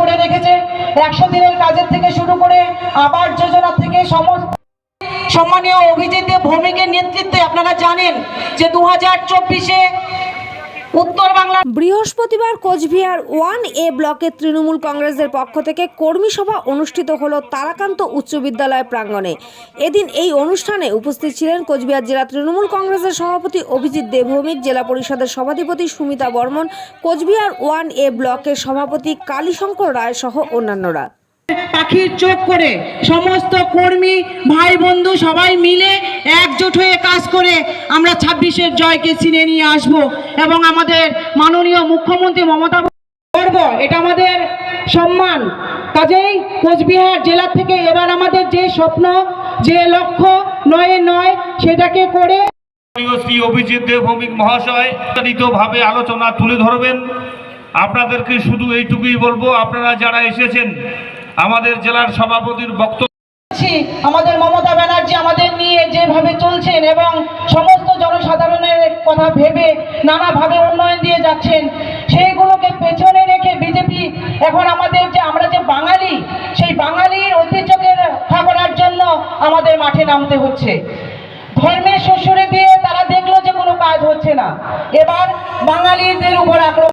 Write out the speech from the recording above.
করে রেখেছে। একশো দিনের কাজের থেকে শুরু করে আবার যোজনা থেকে সমস্ত সম্মানীয় অভিজিৎ ভৌমিকের নেতৃত্বে আপনারা জানেন যে দু হাজার চব্বিশে বৃহস্পতিবার কোচবিহার ওয়ান এ ব্লকে তৃণমূল কংগ্রেসের পক্ষ থেকে কর্মী সভা অনুষ্ঠিত হল তারাকান্ত উচ্চ বিদ্যালয় প্রাঙ্গণে। এদিন এই অনুষ্ঠানে উপস্থিত ছিলেন কোচবিহার জেলা তৃণমূল কংগ্রেসের সভাপতি অভিজিৎ দেবভৌমিক, জেলা পরিষদের সভাধিপতি সুমিতা বর্মন, কোচবিহার ওয়ান এ ব্লকের সভাপতি কালীশঙ্কর রায় সহ অন্যান্যরা। পাখির চোখ করে সমস্ত কর্মী, ভাই বন্ধু সবাই মিলে একজোট হয়ে কাজ করে আমরা ছাব্বিশের জয়কে চিনে নিয়ে আসব এবং আমাদের মাননীয় মুখ্যমন্ত্রী মমতা গর্ব এটা আমাদের সম্মান। কাজেই কোচবিহার জেলা থেকে এবার আমাদের যে স্বপ্ন, যে লক্ষ্য নয় নয়, সেটাকে করে শ্রী অভিজিৎ দেবভৌমিক মহাশয় বিস্তারিতভাবে আলোচনা তুলে ধরবেন। আপনাদেরকে শুধু এইটুকুই বলব, আপনারা যারা এসেছেন আমাদের জেলার সভাপতির বক্তব্য আমাদের মমতা ব্যানার্জি আমাদের নিয়ে যেভাবে চলছেন এবং সমস্ত জনসাধারণের কথা ভেবে নানাভাবে উন্নয়ন দিয়ে যাচ্ছেন, সেইগুলোকে পেছনে রেখে বিজেপি এখন আমাদের যে, আমরা যে বাঙালি, সেই বাঙালির ঐতিহ্যকে রক্ষা করার জন্য আমাদের মাঠে নামতে হচ্ছে। ধর্মের শ্বশুরে দিয়ে তারা দেখল যে কোনো কাজ হচ্ছে না। এবার বাঙালিদের উপর আক্রমণ